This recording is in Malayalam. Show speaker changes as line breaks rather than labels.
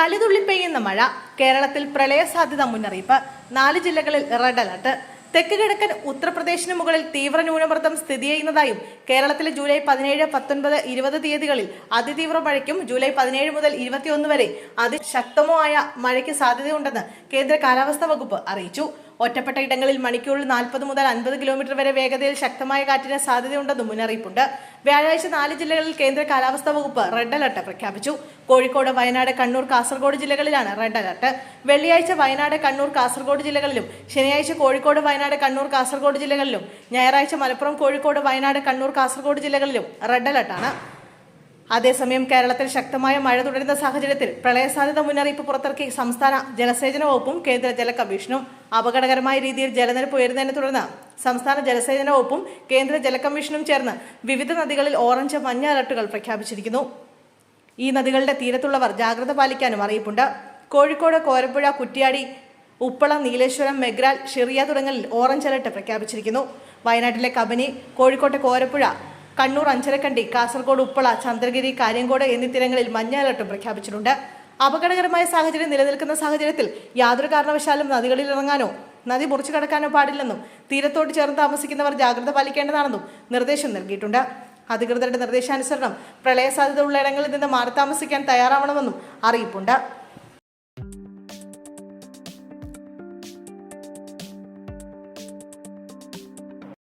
തലതുള്ളി പെയ്യുന്ന മഴ കേരളത്തിൽ പ്രളയ സാധ്യത മുന്നറിയിപ്പ് നാല് ജില്ലകളിൽ റെഡ് അലർട്ട് തെക്ക് കിഴക്കൻ ഉത്തർപ്രദേശിന് മുകളിൽ തീവ്ര ന്യൂനമർദ്ദം സ്ഥിതി ചെയ്യുന്നതായും കേരളത്തിലെ ജൂലൈ പതിനേഴ് പത്തൊൻപത് ഇരുപത് തീയതികളിൽ അതിതീവ്ര മഴയ്ക്കും ജൂലൈ പതിനേഴ് മുതൽ ഇരുപത്തിയൊന്ന് വരെ അതിശക്തമോ ആയ മഴയ്ക്ക് സാധ്യതയുണ്ടെന്ന് കേന്ദ്ര കാലാവസ്ഥാ വകുപ്പ് അറിയിച്ചു ഒറ്റപ്പെട്ട ഇടങ്ങളിൽ മണിക്കൂറിൽ നാൽപ്പത് മുതൽ അൻപത് കിലോമീറ്റർ വരെ വേഗതയിൽ ശക്തമായ കാറ്റിന് സാധ്യതയുണ്ടെന്നും മുന്നറിയിപ്പുണ്ട് വ്യാഴാഴ്ച നാല് ജില്ലകളിൽ കേന്ദ്ര കാലാവസ്ഥാ വകുപ്പ് റെഡ് അലർട്ട് പ്രഖ്യാപിച്ചു കോഴിക്കോട് വയനാട് കണ്ണൂർ കാസർഗോഡ് ജില്ലകളിലാണ് റെഡ് അലർട്ട് വെള്ളിയാഴ്ച വയനാട് കണ്ണൂർ കാസർഗോഡ് ജില്ലകളിലും ശനിയാഴ്ച കോഴിക്കോട് വയനാട് കണ്ണൂർ കാസർഗോഡ് ജില്ലകളിലും ഞായറാഴ്ച മലപ്പുറം കോഴിക്കോട് വയനാട് കണ്ണൂർ കാസർഗോഡ് ജില്ലകളിലും റെഡ് അലർട്ടാണ് അതേസമയം കേരളത്തിൽ ശക്തമായ മഴ തുടരുന്ന സാഹചര്യത്തിൽ പ്രളയസാധ്യത മുന്നറിയിപ്പ് പുറത്തിറക്കി സംസ്ഥാന ജലസേചന വകുപ്പും കേന്ദ്ര ജല കമ്മീഷനും അപകടകരമായ രീതിയിൽ ജലനിരപ്പ് ഉയരുന്നതിനെ തുടർന്ന് സംസ്ഥാന ജലസേചന വകുപ്പും കേന്ദ്ര ജല കമ്മീഷനും ചേർന്ന് വിവിധ നദികളിൽ ഓറഞ്ച് മഞ്ഞ അലർട്ടുകൾ പ്രഖ്യാപിച്ചിരിക്കുന്നു ഈ നദികളുടെ തീരത്തുള്ളവർ ജാഗ്രത പാലിക്കാനും അറിയിപ്പുണ്ട് കോഴിക്കോട് കോരപ്പുഴ കുറ്റിയാടി ഉപ്പള നീലേശ്വരം മെഗ്രാൽ ഷിറിയ തുടങ്ങളിൽ ഓറഞ്ച് അലർട്ട് പ്രഖ്യാപിച്ചിരിക്കുന്നു വയനാട്ടിലെ കബനി കോഴിക്കോട്ടെ കോരപ്പുഴ കണ്ണൂർ അഞ്ചരക്കണ്ടി കാസർഗോഡ് ഉപ്പള ചന്ദ്രഗിരി കാര്യങ്കോട് തീരങ്ങളിൽ മഞ്ഞ അലർട്ടും പ്രഖ്യാപിച്ചിട്ടുണ്ട് അപകടകരമായ സാഹചര്യം നിലനിൽക്കുന്ന സാഹചര്യത്തിൽ യാതൊരു കാരണവശാലും നദികളിൽ ഇറങ്ങാനോ നദി മുറിച്ചു കടക്കാനോ പാടില്ലെന്നും തീരത്തോട് ചേർന്ന് താമസിക്കുന്നവർ ജാഗ്രത പാലിക്കേണ്ടതാണെന്നും നിർദ്ദേശം നൽകിയിട്ടുണ്ട് അധികൃതരുടെ നിർദ്ദേശാനുസരണം പ്രളയ സാധ്യത ഉള്ള ഇടങ്ങളിൽ നിന്ന് മാറി താമസിക്കാൻ തയ്യാറാവണമെന്നും അറിയിപ്പുണ്ട്